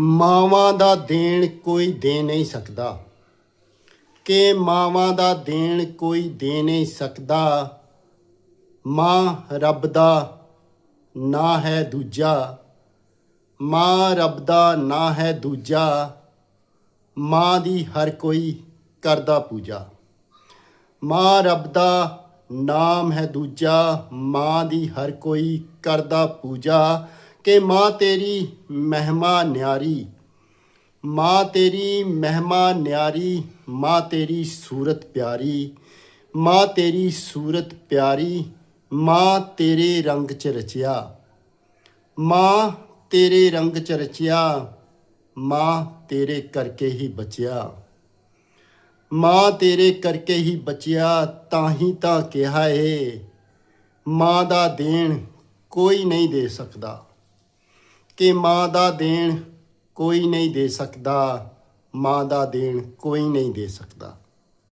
ਮਾਵਾਂ ਦਾ ਦੇਣ ਕੋਈ ਦੇ ਨਹੀਂ ਸਕਦਾ। ਕਿ ਮਾਵਾਂ ਦਾ ਦੇਣ ਕੋਈ ਦੇ ਨਹੀਂ ਸਕਦਾ, ਮਾਂ ਰੱਬ ਦਾ ਨਾ ਹੈ ਦੂਜਾ, ਮਾਂ ਰੱਬ ਦਾ ਨਾ ਹੈ ਦੂਜਾ, ਮਾਂ ਦੀ ਹਰ ਕੋਈ ਕਰਦਾ ਪੂਜਾ। ਮਾਂ ਰੱਬ ਦਾ ਨਾਮ ਹੈ ਦੂਜਾ, ਮਾਂ ਦੀ ਹਰ ਕੋਈ ਕਰਦਾ ਪੂਜਾ। ਕਿ ਮਾਂ ਤੇਰੀ ਮਹਿਮਾ ਨਿਆਰੀ, ਮਾਂ ਤੇਰੀ ਮਹਿਮਾ ਨਿਆਰੀ, ਮਾਂ ਤੇਰੀ ਸੂਰਤ ਪਿਆਰੀ, ਮਾਂ ਤੇਰੀ ਸੂਰਤ ਪਿਆਰੀ, ਮਾਂ ਤੇਰੇ ਰੰਗ ਚ ਰਚਿਆ, ਮਾਂ ਤੇਰੇ ਰੰਗ ਚ ਰਚਿਆ, ਮਾਂ ਤੇਰੇ ਕਰਕੇ ਹੀ ਬਚਿਆ, ਮਾਂ ਤੇਰੇ ਕਰਕੇ ਹੀ ਬਚਿਆ ਤਾਂ ਹੀ ਤਾਂ ਕਿਹਾ ਏ, ਮਾਂ ਦਾ ਦੇਣ ਕੋਈ ਨਹੀਂ ਦੇ ਸਕਦਾ। ਕਿ ਮਾਂ ਦਾ ਦੇਣ ਕੋਈ ਨਹੀਂ ਦੇ ਸਕਦਾ, ਮਾਂ ਦਾ ਦੇਣ ਕੋਈ ਨਹੀਂ ਦੇ ਸਕਦਾ।